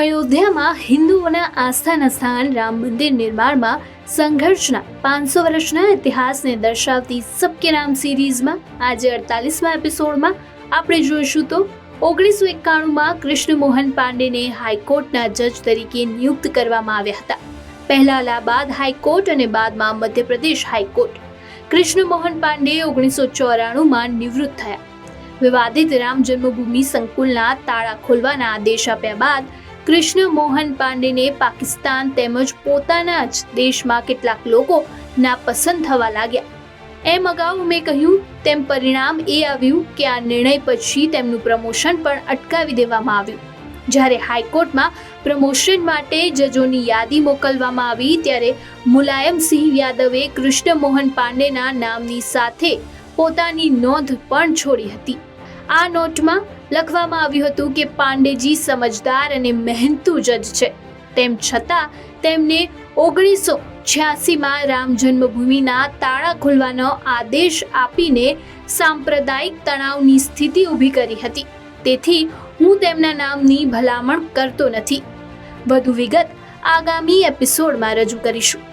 અયોધ્યામાં હિન્દુઓના આસ્થાના સ્થાન, રામ મંદિર નિર્માણમાં સંઘર્ષના પાંચસો વર્ષના ઇતિહાસને દર્શાવતી સબકે રામ સિરીઝમાં, આજે અડતાલીસમાં એપિસોડમાં આપણે જોઈશું તો ઓગણીસો એકાણુંમાં કૃષ્ણ મોહન પાંડેને હાઈકોર્ટના જજ તરીકે નિયુક્ત કરવામાં આવ્યા હતા. પહેલા અલ્હાબાદ હાઈકોર્ટ અને બાદમાં મધ્યપ્રદેશ હાઈકોર્ટ. કૃષ્ણ મોહન પાંડે ઓગણીસો ચોરાણુંમાં નિવૃત્ત થયા. વિવાદિત રામ જન્મભૂમિ સંકુલના તાળા ખોલવાના આદેશ આપ્યા બાદ કૃષ્ણ મોહન પાંડેને પાકિસ્તાન તેમજ પોતાના જ દેશમાં કેટલાક લોકો નાપસંદ થવા લાગ્યા. એમ અગાઉ મેં કહ્યું, તેમ પરિણામ એ આવ્યું કે આ નિર્ણય પછી તેમનું પ્રમોશન પણ અટકાવી દેવામાં આવ્યું. જ્યારે હાઈકોર્ટમાં પ્રમોશન માટે જજોની યાદી મોકલવામાં આવી, ત્યારે મુલાયમસિંહ યાદવે કૃષ્ણ મોહન પાંડેના નામની સાથે પોતાની નોંધ પણ છોડી હતી. આ નોટમાં લખવામાં આવ્યું હતું કે પાંડેજી સમજદાર અને મહેનતુ જજ છે. તેમ છતાં, તેમને ઓગણીસો છ્યાસીમાં રામ જન્મભૂમિના તાળા ખોલવાનો આદેશ આપીને સાંપ્રદાયિક તણાવની સ્થિતિ ઊભી કરી હતી. તેથી, હું તેમના નામની ભલામણ કરતો નથી. વધુ વિગત આગામી એપિસોડમાં રજૂ કરીશું.